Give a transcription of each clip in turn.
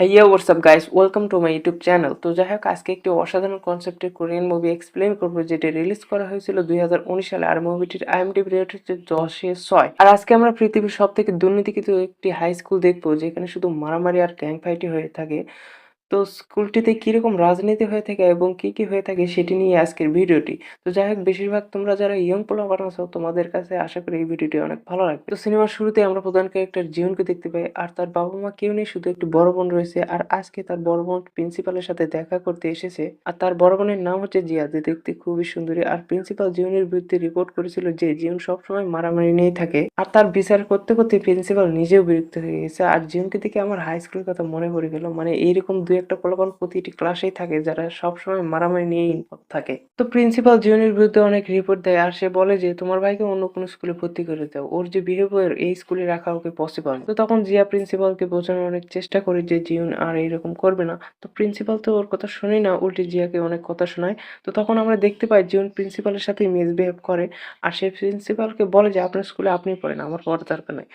Yeah WhatsApp guys welcome to my YouTube channel তো যাই হোক আজকে একটি অসাধারণ কনসেপ্টের কোরিয়ান মুভি এক্সপ্লেন করব, যেটি রিলিজ করা হয়েছিল দুই হাজার উনিশ সালে, আর মুভিটির আইএমডিবি রেট হচ্ছে দশে ছয়। আর আজকে আমরা পৃথিবীর সব থেকে দুর্নীতিকৃত একটি হাই স্কুল দেখব, যেখানে শুধু মারামারি আর গ্যাং ফাইটি হয়ে থাকে। তো স্কুলটিতে কীরকম রাজনীতি হয়ে থাকে এবং কি কি হয়ে থাকে সেটি নিয়ে আজকের ভিডিওটি। তো যাই হোক, বেশিরভাগ তোমরা যারা ইয়ং পোলাপার আছো, তোমাদের কাছে আশা করি এই ভিডিওটি অনেক ভালো লাগবে। তো সিনেমার শুরুতে আমরা প্রধান ক্যারেক্টার জীবনকে দেখতে পাই আর তার বাবা মা কেউ নেই, শুধু একটি বড় বোন রয়েছে। আর আজকে তার বড় বোন প্রিন্সিপালের সাথে দেখা করতে এসেছে আর তার বড় বোনের নাম হচ্ছে জিয়া যে দেখতে খুবই সুন্দরী। আর প্রিন্সিপাল জীবনের বিরুদ্ধে রিপোর্ট করেছিল যে জীবন সবসময় মারামারি নিয়েই থাকে আর তার বিচার করতে করতে প্রিন্সিপাল নিজেও বিরক্ত হয়ে গেছে। আর জীবনকে দেখে আমার হাই স্কুলের কথা মনে পড়ে গেল। মানে এইরকম দুই একটা পোলাপান প্রতিটি ক্লাসেই থাকে, যারা সবসময় মারামারি নিয়েই involved থাকে। তো প্রিন্সিপাল জিউনের বিরুদ্ধে অনেক রিপোর্ট দেয় আর সে বলে যে, তোমার ভাইকে অন্য কোনো স্কুলে ভর্তি করে দাও। ওর যে বিহেভিয়ার এই স্কুলে রাখা ওকে পসিবল তো তখন জিয়া প্রিন্সিপালকে বোঝানোর অনেক চেষ্টা করে যে জিওন আর এইরকম করবে না। তো প্রিন্সিপাল তো ওর কথা শুনেই না, উল্টে জিয়াকে অনেক কথা শোনায়। তো তখন আমরা দেখতে পাই জিওন প্রিন্সিপালের সাথে মিসবিহেভ করে। আর সে প্রিন্সিপালকে বলে যে, আপনার স্কুলে আপনি পড়েন, আমার পড়ার দরকার নেই।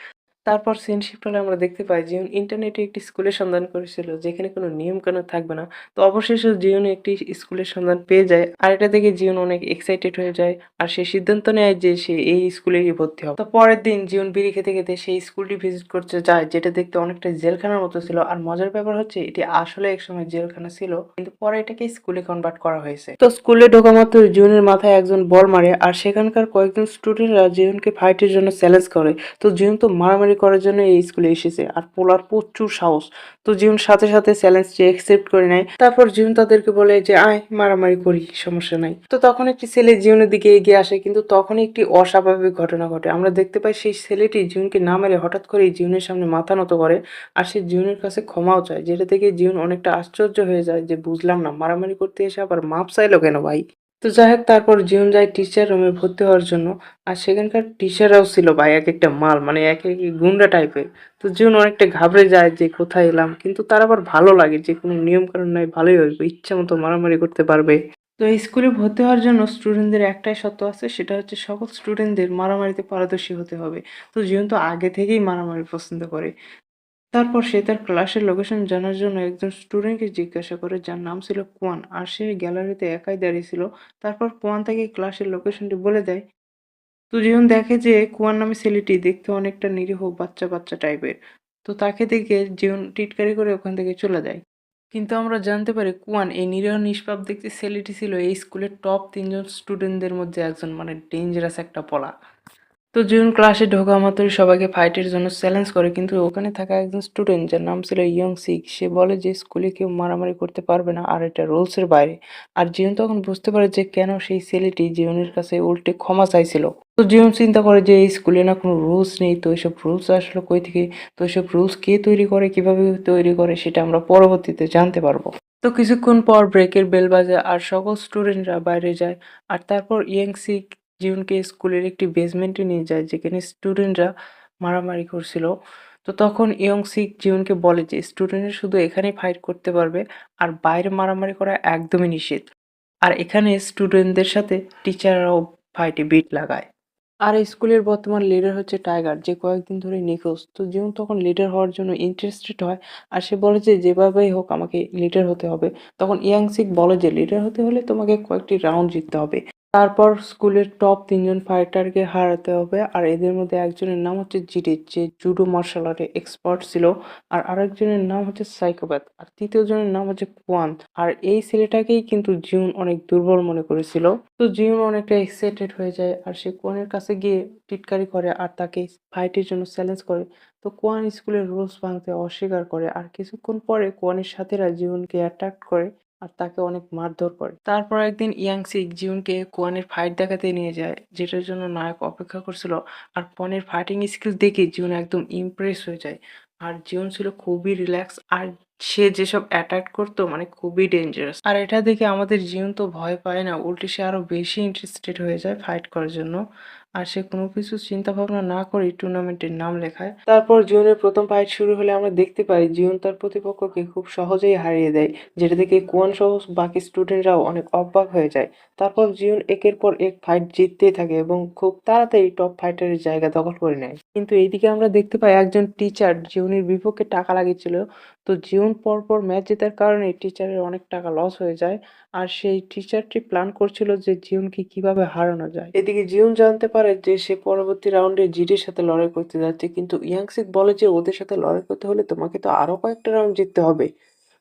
তারপর সিন শিফট হলে আমরা দেখতে পাই জিউন ইন্টারনেটে একটি স্কুলের সন্ধান করেছিল, যেখানে কোনো নিয়ম কানুন থাকবে না। তো অবশেষে জিউন একটি স্কুলের সন্ধান পেয়ে যায়। আর এটা দেখে জিউন অনেক এক্সাইটেড হয়ে যায় আর সে সিদ্ধান্ত নেয় যে সে এই স্কুলেরই ভর্তি হবে। তো পরের দিন জিউন বিড়ি খেতে খেতে সেই স্কুলটি ভিজিট করতে যায়, যেটা দেখতে অনেকটা জেলখানার মতো ছিল। আর মজার ব্যাপার হচ্ছে, এটি আসলে একসময় জেলখানা ছিল, কিন্তু পরে এটাকে স্কুলে কনভার্ট করা হয়েছে। তো স্কুলে ঢোকা মাত্র জিউনের মাথায় একজন বল মারে, আর সেখানকার কয়েকজন স্টুডেন্টরা জিউনকে ফাইটের জন্য চ্যালেঞ্জ করে। তো জিউন তো মারামারি করার জন্য এই স্কুলে এসেছে। আর পোলার প্রচুর সাহস। তো জিউন সাথে সাথে চ্যালেঞ্জটি অ্যাকসেপ্ট করে নেয়। তারপর জিউন তাদেরকে বলে যে, আয়, মারামারি করি, সমস্যা নাই। তো তখন একটি ছেলে জিউনের দিকে এগিয়ে আসে। কিন্তু তখনই একটি অস্বাভাবিক ঘটনা ঘটে। আমরা দেখতে পাই সেই ছেলেটি জিউনকে না মেরে হঠাৎ করে জিউনের সামনে মাথা নত করে। আর সে জিউনের কাছে ক্ষমাও চায়, যেটা থেকে জিউন অনেকটা আশ্চর্য হয়ে যায় যে, বুঝলাম না, মারামারি করতে এসে আবার মাপ চাইলো কেন ভাই? তো যাই হোক তারপর জিউন যায় টিচার রুমে ভর্তি হওয়ার জন্য। আর সেখানকার টিচাররাও ছিল ভাই, এক একটা মাল মানে এক এক গুন্ডা টাইপের তো জিউন অনেকটা ঘাবড়ে যায় যে কোথায় এলাম, কিন্তু তার আবার ভালো লাগে যে কোনো নিয়ম কানুন নাই, ভালোই হইবে, ইচ্ছা মতো মারামারি করতে পারবে। তো স্কুলে ভর্তি হওয়ার জন্য স্টুডেন্টদের একটাই শর্ত আছে, সেটা হচ্ছে সকল স্টুডেন্টদের মারামারিতে পারদর্শী হতে হবে। তো জিউন তো আগে থেকেই মারামারি পছন্দ করে। তারপর সে তার ক্লাসের লোকেশন জানার জন্য একজন স্টুডেন্টকে জিজ্ঞাসা করে, যার নাম ছিল কোয়ান। আর সে গ্যালারিতে একাই দাঁড়িয়ে ছিল। তারপর কোয়ান তাকে ক্লাসের লোকেশনটি বলে দেয়। তো জীবন দেখে যে কুয়ান নামে ছেলেটি দেখতে অনেকটা নিরীহ বাচ্চা বাচ্চা টাইপের তো তাকে দেখে জীবন টিটকারি করে ওখান থেকে চলে যায়। কিন্তু আমরা জানতে পারি কুয়ান এই নিরীহ নিষ্পাপ দেখতে ছেলেটি ছিল এই স্কুলের টপ তিনজন স্টুডেন্টদের মধ্যে একজন মানে ডেঞ্জারাস একটা পলা। তো জুন ক্লাসে ঢোকা মাত্রই সবাইকে ফাইটের জন্য চ্যালেঞ্জ করে, কিন্তু ওখানে থাকা একজন স্টুডেন্ট যার নাম ছিল ইয়ং সিক সে বলে যে স্কুলে কেউ মারামারি করতে পারবে না আর এটা রুলসের বাইরে। আর জিয়ন তখন বুঝতে পারে যে কেন সেই ছেলেটি জিয়নের কাছে উল্টে ক্ষমা চাইছিল। তো জিয়ন চিন্তা করে যে এই স্কুলে না কোনো রুলস নেই, তো এইসব রুলস আসলে কই থেকে? তো এইসব রুলস কে তৈরি করে, কীভাবে তৈরি করে, সেটা আমরা পরবর্তীতে জানতে পারব। তো কিছুক্ষণ পর ব্রেকের বেল বাজে আর সকল স্টুডেন্টরা বাইরে যায়। আর তারপর ইয়ং সিক জিউনকে স্কুলের একটি বেসমেন্টে নিয়ে যায়, যেখানে স্টুডেন্টরা মারামারি করছিল। তো তখন ইয়ং সিক জিউনকে বলে যে, স্টুডেন্টরা শুধু এখানেই ফাইট করতে পারবে, আর বাইরে মারামারি করা একদমই নিষেধ। আর এখানে স্টুডেন্টদের সাথে টিচাররাও ফাইটে বিট লাগায়। আর স্কুলের বর্তমান লিডার হচ্ছে টাইগার যে কয়েকদিন ধরে নিখোঁজ। তো জিউন তখন লিডার হওয়ার জন্য ইন্টারেস্টেড হয়, আর সে বলে যে, যেভাবেই হোক আমাকে লিডার হতে হবে। তখন ইয়াং সিক বলে যে লিডার হতে হলে তোমাকে কয়েকটি রাউন্ড জিততে হবে। তারপর স্কুলের টপ তিনজন ফাইটারকে হারাতে হবে। আর এদের মধ্যে একজনের নাম হচ্ছে জিডিট যে জুডো মার্শাল আর্টে এক্সপার্ট ছিল। আর আরেকজনের নাম হচ্ছে সাইকোপ্যাথ আর তৃতীয় জনের নাম হচ্ছে কোয়ান আর এই ছেলেটাকেই কিন্তু জিউন অনেক দুর্বল মনে করেছিল। তো জিউন অনেকটা এক্সাইটেড হয়ে যায়, আর সে কোয়ানের কাছে গিয়ে টিটকারি করে আর তাকে ফাইটের জন্য চ্যালেঞ্জ করে। তো কোয়ান স্কুলের রুলস ভাঙতে অস্বীকার করে। আর কিছুক্ষণ পরে কোয়ানের সাথীরা জিউনকে অ্যাট্রাক্ট করে। আর তাকে অনেক মারধর করে। তারপর একদিন ইয়াংসিক জিউনকে কোয়ানের ফাইট দেখাতে নিয়ে যায়, যেটার জন্য নায়ক অপেক্ষা করছিল। আর কোয়ানের ফাইটিং স্কিল দেখে জিউন একদম ইমপ্রেস হয়ে যায়। আর জিউন ছিল খুবই রিল্যাক্স আর সে যেসব অ্যাটাক করতো মানে খুবই ডেঞ্জারাস আর এটা দেখে আমাদের জিউন তো ভয় পায় না, উল্টে সে আরও বেশি ইন্টারেস্টেড হয়ে যায় ফাইট করার জন্য। আর সে কোনো কিছু চিন্তা ভাবনা না করেই টুর্নামেন্টের নাম লেখায়। তারপর জিওনের প্রথম ফাইট শুরু হলে আমরা দেখতে পাই জিওন তার প্রতিপক্ষকে খুব সহজেই হারিয়ে দেয়, যেটা থেকে কুয়ান সহ বাকি স্টুডেন্টরাও অনেক অবাক হয়ে যায়। তারপর জিওন একের পর এক ফাইট জিততেই থাকে এবং খুব তাড়াতাড়ি টপ ফাইটারের জায়গা দখল করে নেয়। কিন্তু এইদিকে আমরা দেখতে পাই একজন টিচার জিওনের বিপক্ষে টাকা লাগিয়েছিল। তো জিওন পরপর ম্যাচ জেতার কারণে টিচারের অনেক টাকা লস হয়ে যায়। আর সেই টিচারটি প্ল্যান করছিল যে জিওনকে কীভাবে হারানো যায়। এদিকে জিওন জানতে পারে যে সে পরবর্তী রাউন্ডে জিডির সাথে লড়াই করতে যাচ্ছে, কিন্তু ইয়াংসিক বলে যে ওদের সাথে লড়াই করতে হলে তোমাকে তো আরও কয়েকটা রাউন্ড জিততে হবে।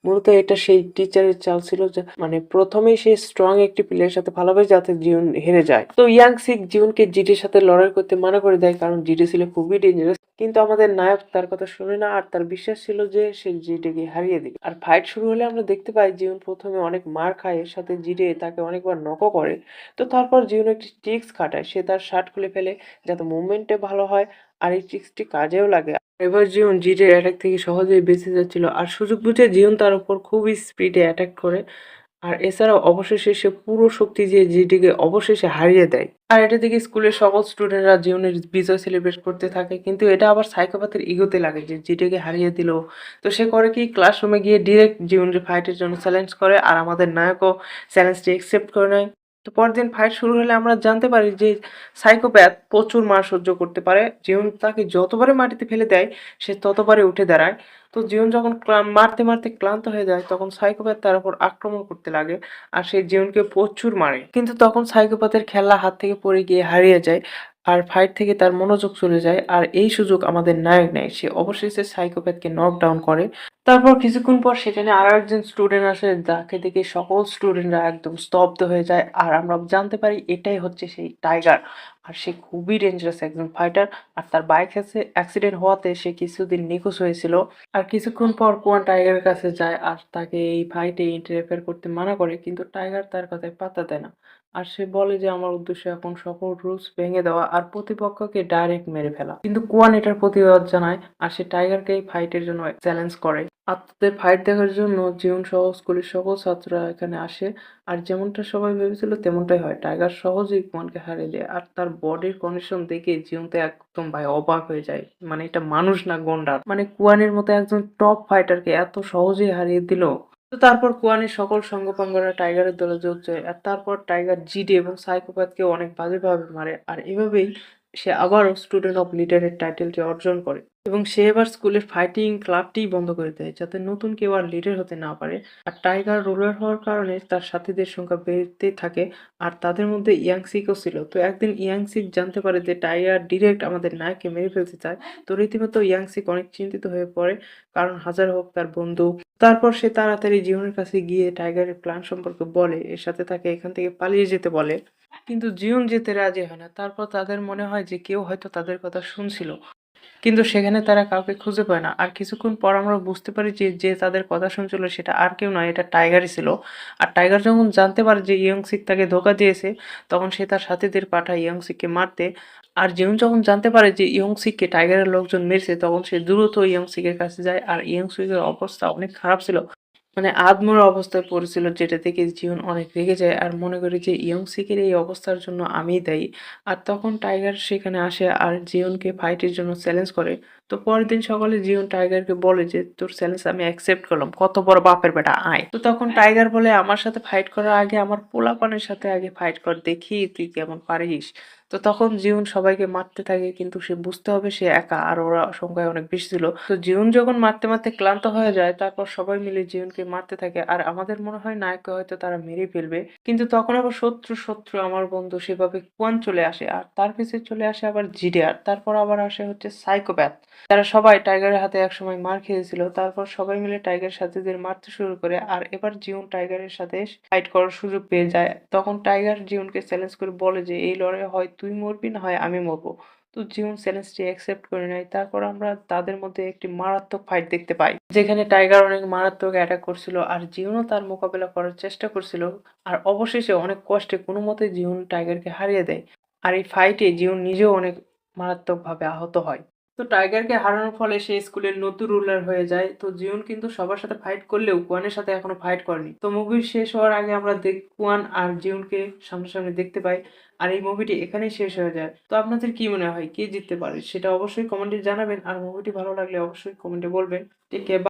মূলত এটা সেই টিচারের চাল ছিল যে মানে প্রথমেই সে স্ট্রং একটি প্লেয়ারের সাথে ভালোভাবে যাতে জিউন হেরে যায়। তো ইয়াংসিক জিউনকে জিডির সাথে লড়াই করতে মানা করে দেয়, কারণ জিডি ছিল খুবই ডেঞ্জারাস কিন্তু আমাদের নায়ক তার কথা শুনে না, আর তার বিশ্বাস ছিল যে সে জিডিকে হারিয়ে দিবে। আর ফাইট শুরু হলে আমরা দেখতে পাই জিউন প্রথমে অনেক মার খায়, এর সাথে জিডে তাকে অনেকবার নকও করে। তো তারপর জিউন একটি ট্রিক্স খাটায়, সে তার শার্ট খুলে ফেলে যাতে মুভমেন্টে ভালো হয়, আর এই ট্রিক্সটি কাজেও লাগে। এবার জিওন জিটের অ্যাটাক থেকে সহজেই বেঁচে যাচ্ছিল, আর সুযোগ বুঝে জিওন তার উপর খুবই স্পিডে অ্যাটাক করে। আর এছাড়াও অবশেষে সে পুরো শক্তি দিয়ে যেটিকে অবশেষে হারিয়ে দেয়। আর এটা থেকে স্কুলের সকল স্টুডেন্টরা জীবনের বিজয় সেলিব্রেট করতে থাকে, কিন্তু এটা আবার সাইকোপ্যাথের ইগোতে লাগে যে যেটিকে হারিয়ে দিল। তো সে করে কি ক্লাসরুমে গিয়ে ডিরেক্ট জীবনের ফাইটের জন্য চ্যালেঞ্জ করে, আর আমাদের নায়কও চ্যালেঞ্জটি অ্যাকসেপ্ট করে নেয়। তো পরদিন ফাইট শুরু হলে আমরা জানতে পারি যে সাইকোপ্যাথ প্রচুর মার সহ্য করতে পারে। জীবন তাকে যতবারে মাটিতে ফেলে দেয়, সে ততবারে উঠে দাঁড়ায়। তো জীবন যখন মারতে মারতে ক্লান্ত হয়ে যায়, তখন সাইকোপ্যাথ তার উপর আক্রমণ করতে লাগে আর সে জীবনকে প্রচুর মারে। কিন্তু তখন সাইকোপ্যাথের খেলা হাত থেকে পড়ে গিয়ে হারিয়ে যায়। আর ফাইট থেকে তার মনোযোগ চলে যায়, আর এই সুযোগ আমাদের নায়ক নেয়। সে অবশেষে সাইকোপ্যাথকে নক ডাউন করে। তারপর কিছুক্ষণ পর সেখানে আরও একজন স্টুডেন্ট আসে, যাকে দেখে সকল স্টুডেন্টরা একদম স্তব্ধ হয়ে যায়। আর আমরা জানতে পারি এটাই হচ্ছে সেই টাইগার আর সে খুবই ডেঞ্জারাস একজন ফাইটার আর তার বাইক আছে অ্যাক্সিডেন্ট হওয়াতে সে কিছুদিন নিখোঁজ হয়েছিল। আর কিছুক্ষণ পর কুয়ান টাইগারের কাছে যায়, আর তাকে এই ফাইটে ইন্টারফেয়ার করতে মানা করে, কিন্তু টাইগার তার কথায় পাত্তা দেয় না। আর সে বলে যে, আমার উদ্দেশ্য এখন সকল রুলস ভেঙে দেওয়া আর প্রতিপক্ষকে ডাইরেক্ট মেরে ফেলা। কিন্তু কুয়ান এটার প্রতিবাদ জানায় আর সে টাইগারকে ফাইটের জন্য চ্যালেঞ্জ করে। আর তাদের ফাইট দেখার জন্য জীবন সহ স্কুলের সকল ছাত্ররা এখানে আসে আর যেমনটা সবাই ভেবেছিল, তেমনটাই হয়। টাইগার সহজেই কুয়ানকে হারিয়ে দেয় আর তার বডির কন্ডিশন দেখে জীবন তো একদম ভাই অবাক হয়ে যায়। মানে এটা মানুষ না গন্ডার মানে কুয়ানের মতো একজন টপ ফাইটারকে এত সহজেই হারিয়ে দিল। তো তারপর কোয়ানি সকল সঙ্গপাঙ্গরা টাইগারের দলে যোগ দেয় আর তারপর টাইগার জিডি এবং সাইকোপাতকে অনেক বাজেভাবে মারে। আর এভাবেই সে আবারও স্টুডেন্ট অফ লিডারের টাইটেলটি অর্জন করে এবং সে এবার স্কুলের ফাইটিং ক্লাবটি বন্ধ করে দেয় যাতে নতুন কেউ আর লিডার হতে না পারে। আর টাইগার রোলার হওয়ার কারণে তার সাথীদের সংখ্যা বেড়েতেই থাকে আর তাদের মধ্যে ইয়াংসিকও ছিল। তো একদিন ইয়াংসিক জানতে পারে যে টাইগার ডিরেক্ট আমাদের নায়ককে মেরে ফেলতে চায়। তো রীতিমতো ইয়াংসিক অনেক চিন্তিত হয়ে পড়ে কারণ হাজার হোক তার বন্ধু। তারপর সে তাড়াতাড়ি জীবনের কাছে গিয়ে টাইগারের প্ল্যান সম্পর্কে বলে, এর সাথে তাকে এখান থেকে পালিয়ে যেতে বলে। কিন্তু জীবন যেতে রাজি হয় না। তারপর তাদের মনে হয় যে কেউ হয়তো তাদের কথা শুনছিল। কিন্তু সেখানে তারা কাউকে খুঁজে পায় না। আর কিছুক্ষণ পর আমরা বুঝতে পারি যে যে তাদের কথা শুনছিল সেটা আর কেউ নয়, এটা টাইগারই ছিল। আর টাইগার যখন জানতে পারে যে ইয়ংসিক তাকে ধোকা দিয়েছে, তখন সে তার সাথীদের পাঠায় ইয়ংসিককে মারতে। আর জিউন যখন জানতে পারে যে ইয়ংসিককে টাইগারের লোকজন মেরেছে, তখন সে দ্রুত ইয়ংসিকের কাছে যায়। আর ইয়ংসিকের অবস্থা অনেক খারাপ ছিল। মানে আদমরা অবস্থায় পড়েছিল, যেটা থেকে জীবন অনেক রেগে যায়। আর মনে করে যে ইয়ং ইয়ংসিকের এই অবস্থার জন্য আমিই দায়ী। আর তখন টাইগার সেখানে আসে আর জিওনকে ফাইটের জন্য চ্যালেঞ্জ করে। তো পরের দিন সকালে জিওন টাইগারকে বলে যে, তোর চ্যালেঞ্জ আমি অ্যাকসেপ্ট করলাম। কত বড় বাপের বেটা, আয়। তো তখন টাইগার বলে, আমার সাথে ফাইট করার আগে, আমার পোলাপানের সাথে আগে ফাইট কর। দেখি তুই কেমন পারিস। তো তখন জিউন সবাইকে মারতে থাকে, কিন্তু সে বুঝতে হবে সে একা, আর ওরা সংখ্যায় অনেক বেশি ছিল। তো জিউন যখন মারতে মারতে ক্লান্ত হয়ে যায়, তারপর সবাই মিলে জিউনকে মারতে থাকে, আর আমাদের মনে হয় নায়ককে হয়তো তারা মেরে ফেলবে। কিন্তু তখন আবার শত্রু শত্রু আমার বন্ধু সেভাবে কোয়ান চলে আসে, আর তার পিছনে চলে আসে আবার জিডে, আর তারপর আবার আসে হচ্ছে সাইকোপ্যাথ। তারা সবাই টাইগারের হাতে একসময় মার খেয়েছিল, তারপর সবাই মিলে টাইগার সাথীদের মারতে শুরু করে, আর এবার জিউন টাইগারের সাথে ফাইট করার সুযোগ পেয়ে যায়। তখন টাইগার জিউনকে চ্যালেঞ্জ করে বলে যে, এই লড়াই হয় তুই মরবি না হয় আমি মরবো। তো জিউন চ্যালেঞ্জটি অ্যাকসেপ্ট করে নেয় তারপর আমরা তাদের মধ্যে একটি মারাত্মক ফাইট দেখতে পাই, যেখানে টাইগার অনেক মারাত্মক অ্যাটাক করছিল আর জিউনও তার মোকাবেলা করার চেষ্টা করছিল। আর অবশেষে অনেক কষ্টে কোনো মতে জিউন টাইগারকে হারিয়ে দেয়। আর এই ফাইটে জিউন নিজেও অনেক মারাত্মকভাবে আহত হয়। তো টাইগারকে হারানোর ফলে সে স্কুলের নতুন রুলার হয়ে যায়। তো জিউন কিন্তু সবার সাথে ফাইট করলেও কোয়ানের সাথে এখনও ফাইট করেনি। তো মুভি শেষ হওয়ার আগে আমরা দেখ, কোয়ান আর জিউনকে সামনাসামনি দেখতে পাই আর এই মুভিটি এখানেই শেষ হয়ে যায়। তো আপনাদের কি মনে হয়? কে জিততে পারে? সেটা অবশ্যই কমেন্টে জানাবেন। আর মুভিটি ভালো লাগলে অবশ্যই কমেন্টে বলবেন। ঠিক